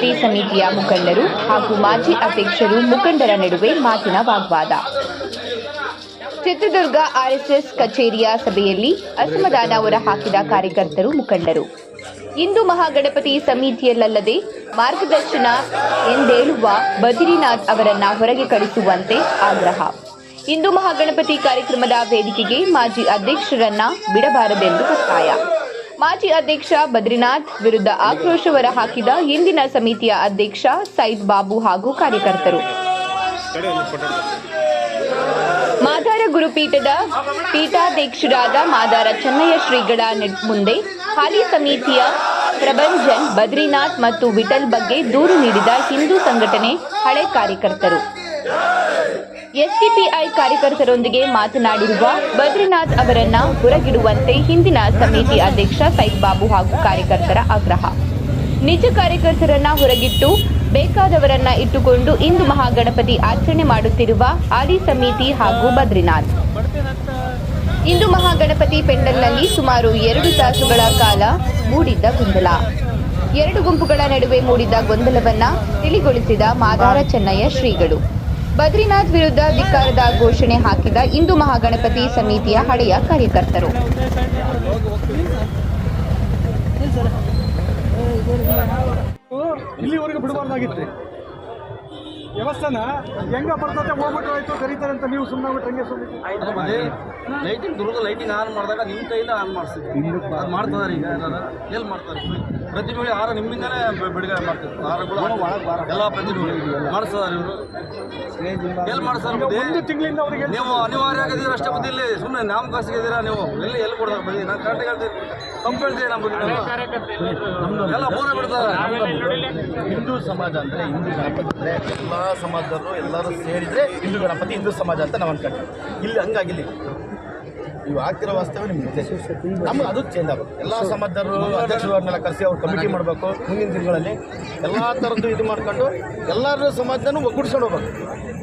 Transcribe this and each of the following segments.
ಮಹಾಗಣಪತಿ ಸಮಿತಿಯ ಮುಖಂಡರು ಹಾಗೂ ಮಾಜಿ ಅಧ್ಯಕ್ಷರು ಮುಖಂಡರ ನಡುವೆ ಮಾತಿನ ವಾಗ್ವಾದ. ಚಿತ್ರದುರ್ಗ ಆರ್ಎಸ್ಎಸ್ ಕಚೇರಿಯ ಸಭೆಯಲ್ಲಿ ಅಸಮಾಧಾನ ಹೊರಹಾಕಿದ ಕಾರ್ಯಕರ್ತರು ಮುಖಂಡರು. ಇಂದು ಮಹಾಗಣಪತಿ ಸಮಿತಿಯಲ್ಲದೆ ಮಾರ್ಗದರ್ಶನ ಎಂದೇಳುವ ಬದ್ರಿನಾಥ್ ಅವರನ್ನ ಹೊರಗೆ ಕಳಿಸುವಂತೆ ಆಗ್ರಹ. ಇಂದು ಮಹಾಗಣಪತಿ ಕಾರ್ಯಕ್ರಮದ ವೇದಿಕೆಗೆ ಮಾಜಿ ಅಧ್ಯಕ್ಷರನ್ನ ಬಿಡಬಾರದೆಂದು ಒತ್ತಾಯ. ಮಾಜಿ ಅಧ್ಯಕ್ಷ ಬದ್ರಿನಾಥ್ ವಿರುದ್ಧ ಆಕ್ರೋಶ ಹೊರಹಾಕಿದ ಇಂದಿನ ಸಮಿತಿಯ ಅಧ್ಯಕ್ಷ ಸೈದ್ ಬಾಬು ಹಾಗೂ ಕಾರ್ಯಕರ್ತರು. ಮಾದಾರ ಗುರುಪೀಠದ ಪೀಠಾಧ್ಯಕ್ಷರಾದ ಮಾದಾರ ಚೆನ್ನಯ್ಯ ಶ್ರೀಗಳ ಮುಂದೆ ಹಾಲಿ ಸಮಿತಿಯ ಪ್ರಭಂಜನ್, ಬದ್ರಿನಾಥ್ ಮತ್ತು ವಿಠಲ್ ಬಗ್ಗೆ ದೂರು ನೀಡಿದ ಹಿಂದೂ ಸಂಘಟನೆ ಹಳೆ ಕಾರ್ಯಕರ್ತರು. ಎಸ್ಡಿಪಿಐ ಕಾರ್ಯಕರ್ತರೊಂದಿಗೆ ಮಾತನಾಡಿರುವ ಬದ್ರಿನಾಥ್ ಅವರನ್ನ ಹೊರಗಿಡುವಂತೆ ಹಿಂದಿನ ಸಮಿತಿ ಅಧ್ಯಕ್ಷ ಸೈದ್ ಬಾಬು ಹಾಗೂ ಕಾರ್ಯಕರ್ತರ ಆಗ್ರಹ. ನಿಜ ಕಾರ್ಯಕರ್ತರನ್ನ ಹೊರಗಿಟ್ಟು ಬೇಕಾದವರನ್ನ ಇಟ್ಟುಕೊಂಡು ಇಂದು ಮಹಾಗಣಪತಿ ಆಚರಣೆ ಮಾಡುತ್ತಿರುವ ಆದಿ ಸಮಿತಿ ಹಾಗೂ ಬದ್ರಿನಾಥ್ ಇಂದು ಮಹಾಗಣಪತಿ ಪೆಂಡಲ್ನಲ್ಲಿ ಸುಮಾರು ಎರಡು ತಾಸುಗಳ ಕಾಲ ಮೂಡಿದ್ದ ಗೊಂದಲ. ಎರಡು ಗುಂಪುಗಳ ನಡುವೆ ಮೂಡಿದ ಗೊಂದಲವನ್ನ ತಿಳಿಗೊಳಿಸಿದ ಮಾದಾರ ಚೆನ್ನಯ್ಯ ಶ್ರೀಗಳು. ಬದ್ರಿನಾಥ್ ವಿರುದ್ಧ ಧಿಕ್ಕಾರದ ಘೋಷಣೆ ಹಾಕಿದ ಹಿಂದೂ ಮಹಾಗಣಪತಿ ಸಮಿತಿಯ ಹಳೆಯ ಕಾರ್ಯಕರ್ತರು. ಇಲ್ಲಿವರೆಗೂ ಬಿಡಬಾರ್ದಾಗಿತ್ತು. ವ್ಯವಸ್ಥೆನ ಹೆಂಗ ಬರ್ತದೆ ಹೋಗ್ಬಿಟ್ಟು ಆಯ್ತು ಕರೀತಾರೆ ಅಂತ ನೀವು ಸುಮ್ಮನೆ ಬಿಟ್ಟು ಹಂಗೆ ಸುಮ್ಮನೆ ಲೈಟಿಂಗ್ ದುರ್ಗ ಲೈಟಿಂಗ್ ಆನ್ ಮಾಡಿದಾಗ ನಿಮ್ಮ ಕೈಯಿಂದ ಆನ್ ಮಾಡಿಸ್ತೀವಿ ಅದು ಮಾಡ್ತಾರೆ ಈಗ ಎಲ್ಲಿ ಮಾಡ್ತಾರೆ? ಪ್ರತಿಭೆಗಳು ಆರ ನಿಮ್ಮಿಂದನೇ ಬಿಡುಗಡೆ ಮಾಡ್ತಾರೆ ಆರಗಳು ಎಲ್ಲ ಪ್ರತಿಭೆಗಳು. ಮಾಡಿಸ್ತಾರೆ ಇವರು. ಎಲ್ಲಿ ಮಾಡಿಸ್ತಾರೆ ಒಂದು ತಿಂಗಳಿಂದ ಅವರಿಗೆ ನೀವು ಅನಿವಾರ್ಯ ಆಗಿದ್ದೀರ ಅಷ್ಟೇ ಮತ್ತೆ ಇಲ್ಲಿ? ಸುಮ್ಮನೆ ನಾಮಕಾಸಿಗೆ ಇದ್ದೀರಾ ನೀವು? ಎಲ್ಲಿ ಎಲ್ಲಿ ಕೊಡ್ತಾರೆ ಬನ್ನಿ ನಾನು ಕರೆಕ್ಟ್ ಹೇಳ್ತೀನಿ. ನಮ್ಮ. ಎಲ್ಲ ಪೂರ ಬಿಡ್ತಾರೆ ಹಿಂದೂ ಸಮಾಜ ಅಂದರೆ ಹಿಂದೂ ಸಮಾಜ ಅಂದರೆ ಎಲ್ಲ ಸಮಾಜದವರು ಎಲ್ಲರೂ ಸೇರಿದರೆ ಹಿಂದೂ ಗಣಪತಿ ಹಿಂದೂ ಸಮಾಜ ಅಂತ ನಾವು ಅನ್ಕೊಂಡ್ವಿ ಇಲ್ಲಿ ಹಂಗಾಗಿಲ್ಲ ನೀವು ಆಗ್ತಿರೋ ವಾಸ್ತವ ನಿಮ್ಗೆ ನಮ್ಗೆ ಅದು ಚೇಂಜ್ ಆಗಬೇಕು ಎಲ್ಲ ಸಮಾಜದವರು ಅಧ್ಯಕ್ಷರನ್ನೆಲ್ಲ ಕರೆಸಿ ಅವ್ರು ಕಮಿಟಿ ಮಾಡಬೇಕು ಮುಂದಿನ ದಿನಗಳಲ್ಲಿ. ಎಲ್ಲ ಥರದ್ದು ಇದು ಮಾಡ್ಕೊಂಡು ಎಲ್ಲರೂ ಸಮಾಜದನ್ನು ಒಗ್ಗೂಡಿಸ್ಕೊಂಡು ಹೋಗ್ಬೇಕು.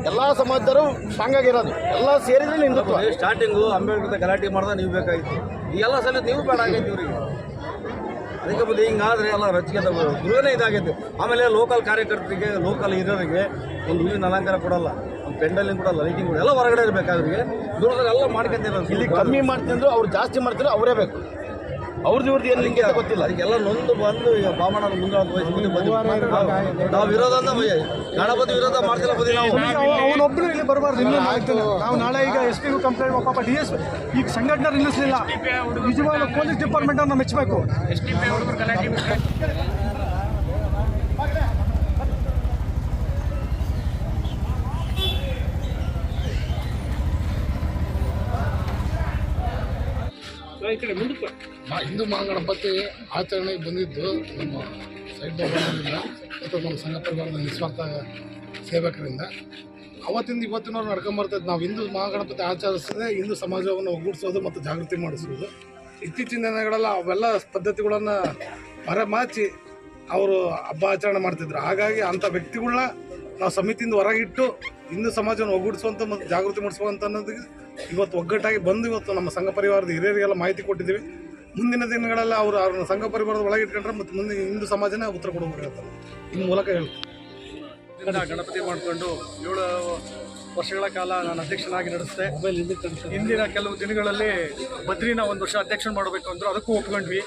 ಎಲ್ಲ ಸಮಾಜದವರು ಸ್ಟ್ರಾಂಗ್ ಆಗಿರೋದು. ಎಲ್ಲ ಸೇರಿದ್ರೆ ಹಿಂದುತ್ವ ಸ್ಟಾರ್ಟಿಂಗು ಅಂಬೇಡ್ಕರ್ ಗಲಾಟೆ ಮಾಡಿದ್ರೆ ನೀವು ಬೇಕಾಗಿತ್ತು. ಈ ಎಲ್ಲ ಸಲ ನೀವು ಬೇಡ ಆಗೈತಿ ಇವ್ರಿಗೆ. ಅದಕ್ಕೆ ಬಂದು ಹಿಂಗಾದ್ರೆ ಎಲ್ಲ ರಚಿಕೆ ಗುರುವೇ ಇದಾಗೈತೆ. ಆಮೇಲೆ ಲೋಕಲ್ ಕಾರ್ಯಕರ್ತರಿಗೆ ಲೋಕಲ್ ಹಿರಿಯರಿಗೆ ಒಂದು ಹೂವಿನ ಅಲಂಕಾರ ಕೊಡಲ್ಲ, ಒಂದು ಪೆಂಡಲಿಂಗ್ ಕೊಡಲ್ಲ ಲೈಟಿಂಗ್ ಕೊಡಲ್ಲ, ಎಲ್ಲ ಹೊರಗಡೆ ಇರಬೇಕಾದ್ರಿಗೆ ದೂರದಲ್ಲಿ ಎಲ್ಲ ಮಾಡ್ಕೊಂತೀರ ಇಲ್ಲಿ ಕಮ್ಮಿ ಮಾಡ್ತಿದ್ರು, ಅವ್ರು ಜಾಸ್ತಿ ಮಾಡ್ತಿದ್ರು, ಅವರೇ ಬೇಕು. ಅವ್ರದ್ದು ಇವ್ರದ್ದು ಏನು ಲಿಂಕ್ ಅಂತ ಗೊತ್ತಿಲ್ಲ? ಅದಕ್ಕೆಲ್ಲ ನೊಂದು ಬಂದು ಈಗ ಬಾಮಣ ಮುಂದೆ ಒಂದು ವಯಸ್ಸು ಮುಂದೆ ಬಂದು ನಾವು ವಿರೋಧ ಅಂತ ಗಣಪತಿ ವಿರೋಧ ಮಾಡ್ತಿಲ್ಲ ಬದಿ ನಾವು. ಅವನೊಬ್ರು ಇಲ್ಲಿ ಬರಬಾರ್ದು ಇನ್ನೂ ನಾವು ನಾಳೆ ಈಗ ಎಸ್ ಪಿಗೂ ಕಂಪ್ಲೇಂಟ್ ಪಾಪ ಡಿ ಎಸ್ ಈಗ ಸಂಘಟನೆ ನಿಲ್ಲಿಸಲಿಲ್ಲ. ನಿಜವಾಗ್ಲೂ ಪೊಲೀಸ್ ಡಿಪಾರ್ಟ್ಮೆಂಟ್ ಅನ್ನ ಮೆಚ್ಚಬೇಕು. ಮಾ- ಹಿಂದೂ ಮಹಾಗಣಪತಿ ಆಚರಣೆಗೆ ಬಂದಿದ್ದು ನಮ್ಮ ಸೈಡ್ ಬಾಬಾದಿಂದ ಅಥವಾ ನಮ್ಮ ಸಂಘ ಪರಿವಾರದ ನಿಸ್ವಾರ್ಥ ಸೇವಕರಿಂದ. ಅವತ್ತಿಂದ ಇವತ್ತಿನವ್ರು ನಡ್ಕೊಂಬರ್ತೈತೆ ನಾವು ಹಿಂದೂ ಮಹಾಗಣಪತಿ ಆಚರಿಸದೆ ಹಿಂದೂ ಸಮಾಜವನ್ನು ಒಗ್ಗೂಡಿಸೋದು ಮತ್ತು ಜಾಗೃತಿ ಮಾಡಿಸೋದು. ಇತ್ತೀಚಿನ ದಿನಗಳೆಲ್ಲ ಅವೆಲ್ಲ ಪದ್ಧತಿಗಳನ್ನು ಮರೆಮಾಚಿ ಅವರು ಹಬ್ಬ ಆಚರಣೆ ಮಾಡ್ತಿದ್ರು. ಹಾಗಾಗಿ ಅಂಥ ವ್ಯಕ್ತಿಗಳನ್ನ ನಾವು ಸಮಿತಿಯಿಂದ ಹೊರಗಿಟ್ಟು ಹಿಂದೂ ಸಮಾಜವನ್ನು ಒಗ್ಗೂಡಿಸುವಂಥ ಮತ್ತು ಜಾಗೃತಿ ಮೂಡಿಸುವಂಥ ಅನ್ನೋದಕ್ಕೆ ಇವತ್ತು ಒಗ್ಗಟ್ಟಾಗಿ ಬಂದು ಇವತ್ತು ನಮ್ಮ ಸಂಘ ಪರಿವಾರದ ಹಿರಿಯರಿಗೆಲ್ಲ ಮಾಹಿತಿ ಕೊಟ್ಟಿದ್ದೀವಿ. ಮುಂದಿನ ದಿನಗಳೆಲ್ಲ ಅವರು ಅವ್ರನ್ನ ಸಂಘ ಪರಿವಾರದ ಒಳಗೆ ಇಟ್ಕೊಂಡ್ರೆ ಮತ್ತು ಮುಂದೆ ಹಿಂದೂ ಸಮಾಜನೇ ಉತ್ತರ ಕೊಡಬೇಕಾಗ್ತದೆ ಈ ಮೂಲಕ ಹೇಳ್ತೀನಿ. ಗಣಪತಿ ಮಾಡಿಕೊಂಡು ಏಳು ವರ್ಷಗಳ ಕಾಲ ನಾನು ಅಧ್ಯಕ್ಷನಾಗಿ ನಡೆಸಿದೆ. ಇಂದಿನ ಕೆಲವು ದಿನಗಳಲ್ಲಿ ಬದ್ರಿನ ಒಂದು ವರ್ಷ ಅಧ್ಯಕ್ಷ ಮಾಡಬೇಕು ಅಂದ್ರೆ ಅದಕ್ಕೂ ಒಪ್ಕೊಂಡ್ವಿ.